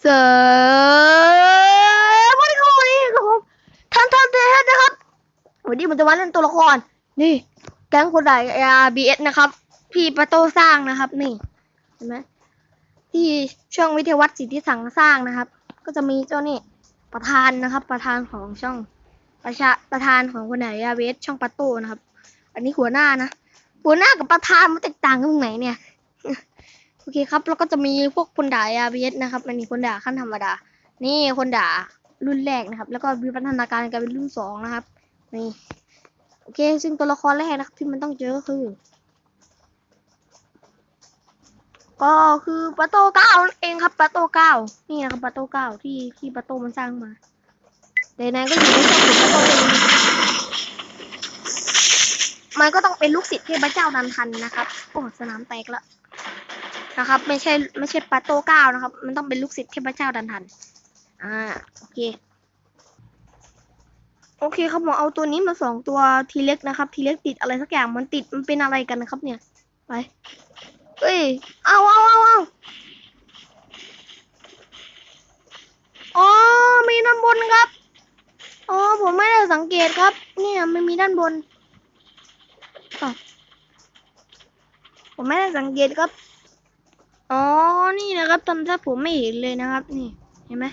เสริมวันนี้ครับวันนี้ครับผมท่านท่านเทนะครับวันนี้มันจะมาเล่นตัวละคร นี่ แก๊งคนใด RBS นะครับ พี่ประโตสร้างนะครับ นี่เห็นไหมที่ช่องวิทยวัฒน์สิทธิสังสร้างนะครับ ก็จะมีเจ้านี่ประธานนะครับ ประธานของช่องประชาประธานของคนไหน RBS ช่องประโตนะครับ อันนี้หัวหน้านะหัวหน้ากับประธานมันแตกต่างกันตรงไหนเนี่ย เคครับแล้วก็จะมีพวกคนด่า RBS นะครับมันมีคนด่าขั้นธรรมดา นี่คนด่ารุ่นแรกนะครับ แล้วก็วิวัฒนาการกลายเป็นรุ่นสองนะครับนี่โอเค ซึ่งตัวละครแรกนะครับที่มันต้องเจอก็คือ ก็คือปาโตเก้าเองครับปาโตเก้านี่นะครับปาโตเก้าที่ที่ปาโตมันสร้างมาแต่ไหนก็อยู่ในช่องปาโตเป็นมันก็ต้องเป็นลูกศิษย์เทพเจ้านันทันนะครับโอ้สนามแตกแล้ว นะครับ ไม่ใช่ไม่ใช่ปาโตเก้านะครับ มันต้องเป็นลูกศิษย์เทพเจ้านันทัน อ่าโอเคโอเคครับผมเอาตัวนี้มาสองตัวทีเล็กนะครับ ทีเล็กติดอะไรสักอย่างมันติดมันเป็นอะไรกันนะครับ เนี่ยไปเอ้ยเอาเอาเอาเอาอ๋อมีด้านบนครับอ๋อผมไม่ได้สังเกตครับ เนี่ยมันมีด้านบนผมไม่ได้สังเกตครับ อ๋อ นี่นะครับตอนแรกผมไม่เห็นเลยนะครับ นี่ เห็นไหม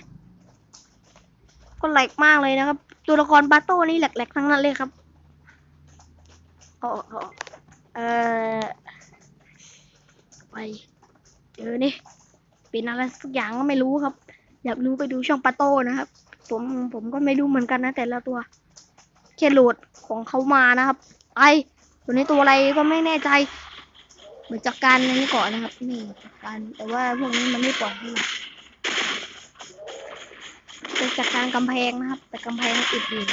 ก็แหลกมากเลยนะครับ ตัวละครบาโต้นี่แหลกๆทั้งนั้นเลยครับอ๋ออ๋อเออไปเจอนี่ เป็นอะไรสักอย่างก็ไม่รู้ครับ อยากรู้ไปดูช่องปาโต้นะครับ ผมผมก็ไม่รู้เหมือนกันนะแต่ละตัวแค่โหลดของเขามานะครับ ไอตัวนี้ตัวอะไรก็ไม่แน่ใจ เหมือนจัดการอันนี้ก่อนนะครับ นี่จัดการแต่ว่าพวกนี้มันไม่ปล่อยให้เป็นจัดการกำแพงนะครับ แต่กำแพงติดอยู่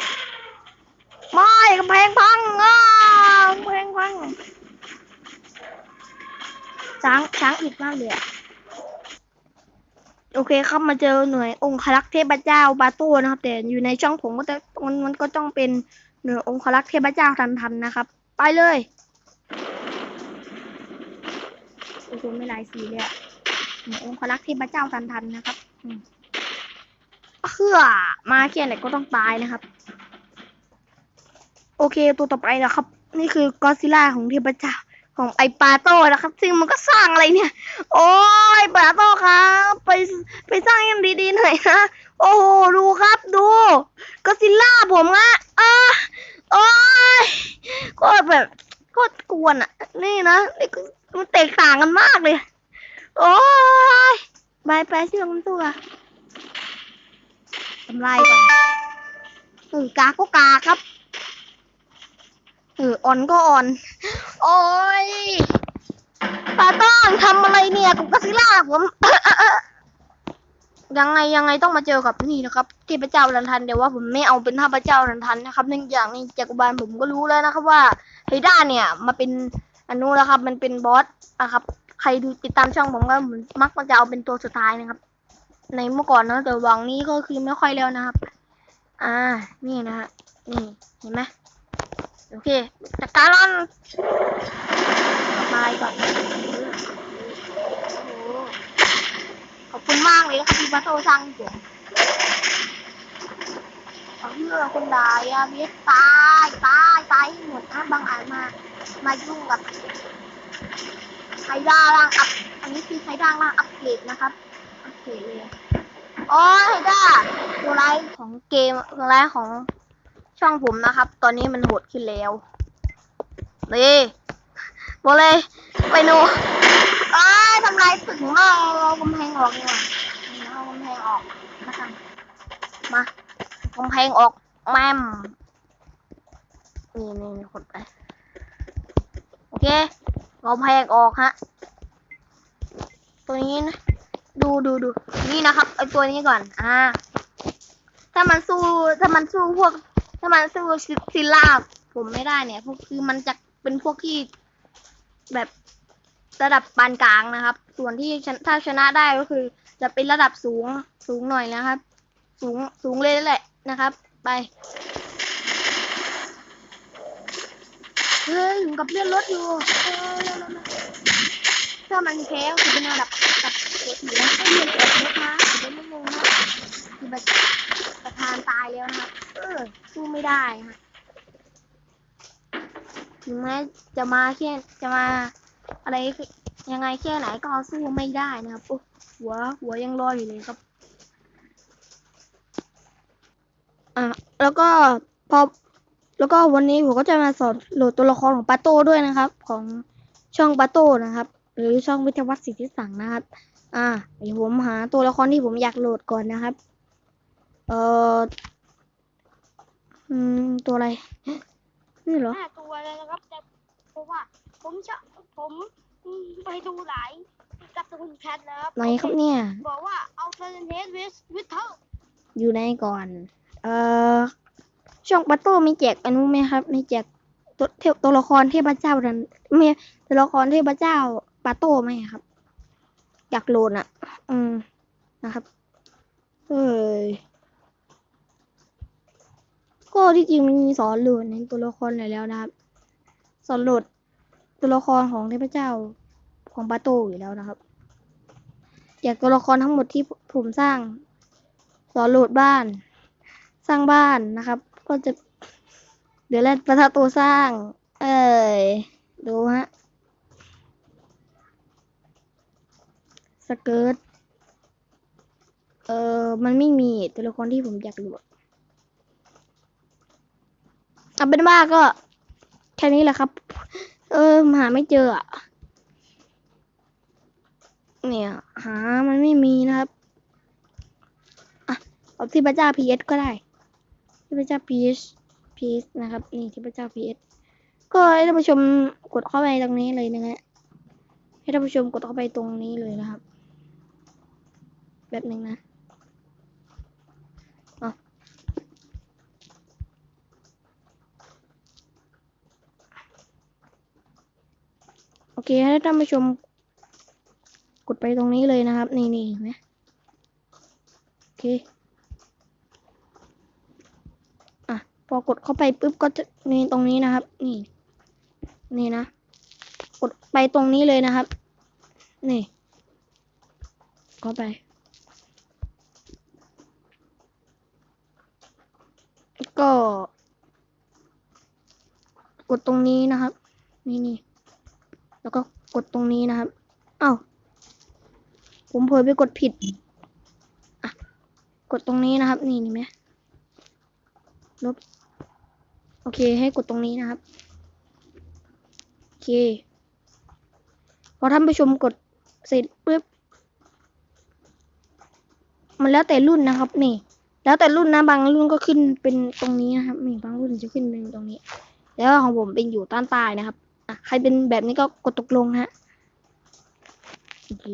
ไม่กำแพงพังอ่ากำแพงพังช้างช้างอึดมากเลยโอเคครับมาเจอหน่วยองครักษ์เทพเจ้าบาโต้นะครับ แต่อยู่ในช่องผมก็จะมันมันก็ต้องเป็นหน่วยองครักษ์เทพเจ้าทันทันนะครับ ไปเลย โอ้โหไม่หลายสีเลยอะหน่วยองครักเทพเจ้าทันทันนะครับอืมเพื่อมาแค่ไหนก็ต้องตายนะครับ โอเคตัวต่อไปนะครับ นี่คือกอซิล่าของเทพเจ้าของไอปาโต้นะครับ ซึ่งมันก็สร้างอะไรเนี่ย โอ้ยปาโต้ครับ ไปไปสร้างยังดีๆหน่อยนะโอ้โหดูครับดูก็ซิลล่าผมอะอะโอ้ยโคตรแบบโคตรกวนอะนี่นะนี่ก็ มันแตกต่างกันมากเลย โอ้ยบายไปเชื่อมตัวทำลายก่อนเออกาก็กาครับเอออ่อนก็อ่อน โอ้ยปาต้องทำอะไรเนี่ยกับกัสซิลล่าผมยังไงยังไงต้องมาเจอกับนี่นะครับเทพเจ้าลันทันเดี๋ยวว่าผมไม่เอาเป็นเทพเจ้าลันทันนะครับเนื่องจากในจักรบาลผมก็รู้แล้วนะครับว่าไฮด้าเนี่ยมาเป็น อันุแล้วครับ มันเป็นบอสนะครับ ใครดูติดตามช่องผมก็มักจะเอาเป็นตัวสุดท้ายนะครับ ในเมื่อก่อนนะแต่วังนี้ก็คือไม่ค่อยแล้วนะครับ อ่า นี่นะฮะนี่เห็นไหมโอเคจัดการมันมาก่อนขอบคุณมากเลยครับที่มาโตสร้างผมเอาเพื่อคนดายาเบียตายตายตายหมดนะบางอาจมา มายุ่งกับไฮด้าร่างอัพอันนี้คือไฮด้าร่างอัปเกรดนะครับ อัปเกรดเลยโอ้ยไฮด้าตัวร้ายของเกมตัวร้ายของช่องผมนะครับ ตอนนี้มันโหดขึ้นแล้วนี่บอกเลยไปดูอ้าทำลายตึกมากเอากำแพงออกดีกว่าเอากำแพงออกนะครับมากำแพงออกแมมนี่นี่นี่คนไป เคกำแพงออกฮะ ตัวนี้นะดูดูดูนี่นะครับไอตัวนี้ก่อน อ่า ถ้ามันสู้ถ้ามันสู้พวก ถ้ามันสู้ซิลล่าผมไม่ได้เนี่ยพวกคือมันจะเป็นพวกที่แบบระดับปานกลางนะครับ ส่วนที่ถ้าชนะได้ก็คือ จะเป็นระดับสูงสูงหน่อยนะครับ สูงสูงเลยแหละนะครับ ไป เฮ้ยผมกับเลื่อนรถอยู่เออเร็วๆถ้ามันแค่คือเป็นระดับกับเศรษฐีนะไม่เรียนเอกรถนะเดี๋ยวไม่งงนะคือประธานตายแล้วนะเออสู้ไม่ได้ฮะถึงแม้จะมาแค่จะมาอะไรยังไงแค่ไหนก็สู้ไม่ได้นะครับโอ้หัวหัวยังลอยอยู่เลยครับ อะแล้วก็พอ แล้วก็วันนี้ผมก็จะมาสอนโหลดตัวละครของปาโต้ด้วยนะครับ ของช่องปาโต้นะครับ หรือช่องวิทยาวัฒน์สิทธิสังนะครับ อ่าเดี๋ยวผมหาตัวละครที่ผมอยากโหลดก่อนนะครับ เอ่ออืมตัวอะไรนี่เหรอห้าตัวเลยนะครับแต่เพราะว่าผมชอบผมไปดูหลายการ์ตูนแคทแล้วไหนครับเนี่ยบอกว่าเอาเฟรนเทสวิสวิทเทอร์อยู่ในก่อน เอ่อ ช่องปาโต้มีแจกอันนู้นไหมครับมีแจกตัวเทตัวละครเทพเจ้านั้นมีตัวละครเทพเจ้าปาโต้ไหมครับ อยากโหลดอะ อืมนะครับเอ้ยก็ที่จริงมันมีสอนโหลดในตัวละครหน่อยแล้วนะครับ สอนโหลดตัวละครของเทพเจ้าของปาโต้อยู่แล้วนะครับ อยากตัวละครทั้งหมดที่ผมสร้าง สอนโหลดบ้าน สร้างบ้านนะครับ ก็จะ เดี๋ยวแรกประทับตัวสร้าง เอ้ย ดูฮะ สเกิร์ต เออมันไม่มีตัวละครที่ผมอยากโหลดเอาเป็นว่าก็ แค่นี้แหละครับ เออ หาไม่เจออะเนี่ย หามันไม่มีนะครับ อะเอาที่พระเจ้าพีเอสก็ได้ ที่พระเจ้าพีเอสพีเอสนะครับ นี่ที่พระเจ้าพีเอสก็ให้ท่านผู้ชมกดเข้าไปตรงนี้เลยนะฮะให้ท่านผู้ชมกดเข้าไปตรงนี้เลยนะครับ แบบหนึ่งนะเอาโอเคให้ท่านผู้ชม กดไปตรงนี้เลยนะครับ นี่นี่นไหมโอเค อะ พอกดเข้าไปปุ๊บก็จะมีตรงนี้นะครับ นี่ นี่นะ กดไปตรงนี้เลยนะครับ นี่ เข้าไป ก็ กดตรงนี้นะครับ นี่นี่ แล้วก็กดตรงนี้นะครับเอ้าผมเผลอไปกดผิด อะ กดตรงนี้นะครับ นี่นี่ไหม ลบ โอเค ให้กดตรงนี้นะครับ โอเค พอท่านผู้ชมกดเสร็จปุ๊บ มันแล้วแต่รุ่นนะครับ นี่ แล้วแต่รุ่นนะ บางรุ่นก็ขึ้นเป็นตรงนี้นะครับ นี่ บางรุ่นจะขึ้นเป็นตรงนี้ แล้วของผมเป็นอยู่ต้านใต้นะครับอะใครเป็นแบบนี้ก็กดตกลงฮะ โอเค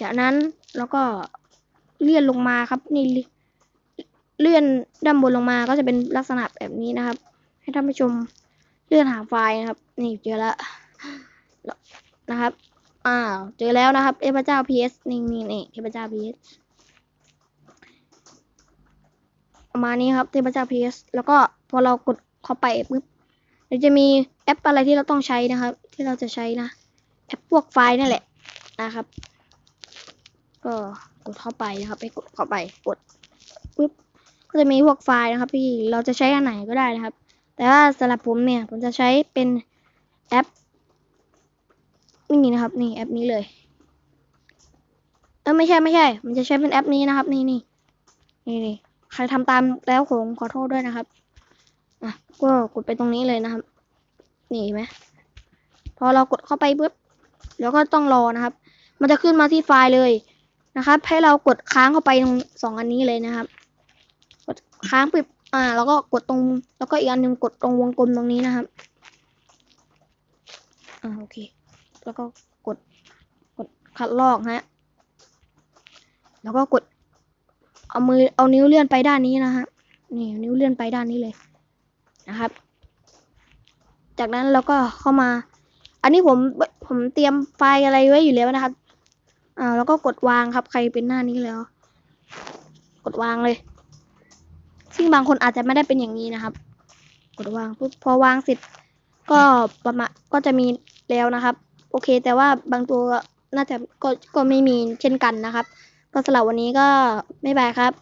จากนั้นแล้วก็เลื่อนลงมาครับนี่ เลื่อนด้านบนลงมาก็จะเป็นลักษณะแบบนี้นะครับ ให้ท่านผู้ชมเลื่อนหาไฟล์นะครับ นี่เจอแล้วนะครับอ้าวเจอแล้วนะครับเทพเจ้า PS นี่นี่นี่เทพเจ้า PS ประมาณนี้ครับเทพเจ้า PS แล้วก็พอเรากดเข้าไปปุ๊บเราจะมีแอปอะไรที่เราต้องใช้นะครับ ที่เราจะใช้นะแอปพวกไฟล์นั่นแหละนะครับ ก็กดเข้าไปนะครับ ไปกดเข้าไปกดปุ๊บ ก็จะมีพวกไฟล์นะครับ ที่เราจะใช้อันไหนก็ได้นะครับ แต่ว่าสำหรับผมเนี่ยผมจะใช้เป็นแอปนี่นะครับนี่แอปนี้เลยเออไม่ใช่ไม่ใช่ มันจะใช้เป็นแอปนี้นะครับ นี่นี่นี่นี่ใครทำตามแล้วผมขอโทษด้วยนะครับอะก็กดไปตรงนี้เลยนะครับ นี่ไหมพอเรากดเข้าไปปุ๊บแล้วก็ต้องรอนะครับ มันจะขึ้นมาที่ไฟล์เลยนะครับ ให้เรากดค้างเข้าไปตรงสองอันนี้เลยนะครับ ค้างปิดอ่า แล้วก็กดตรง แล้วก็อีกอันหนึ่งกดตรงวงกลมตรงนี้นะครับ อ่าโอเค แล้วก็กดกดคัดลอกฮะ แล้วก็กด เอามือเอานิ้วเลื่อนไปด้านนี้นะฮะนี่นิ้วเลื่อนไปด้านนี้เลยนะครับ จากนั้นเราก็เข้ามา อันนี้ผมผมเตรียมไฟล์อะไรไว้อยู่แล้วนะครับอ่าแล้วก็กดวางครับ ใครเป็นหน้านี้แล้ว กดวางเลย ซึ่งบางคนอาจจะไม่ได้เป็นอย่างนี้นะครับ กดวางปุ๊บพอวางเสร็จก็ประมาณก็จะมีแล้วนะครับ โอเค แต่ว่าบางตัวน่าจะก็ก็ไม่มีเช่นกันนะครับ ก็สำหรับวันนี้ก็ไม่บายครับ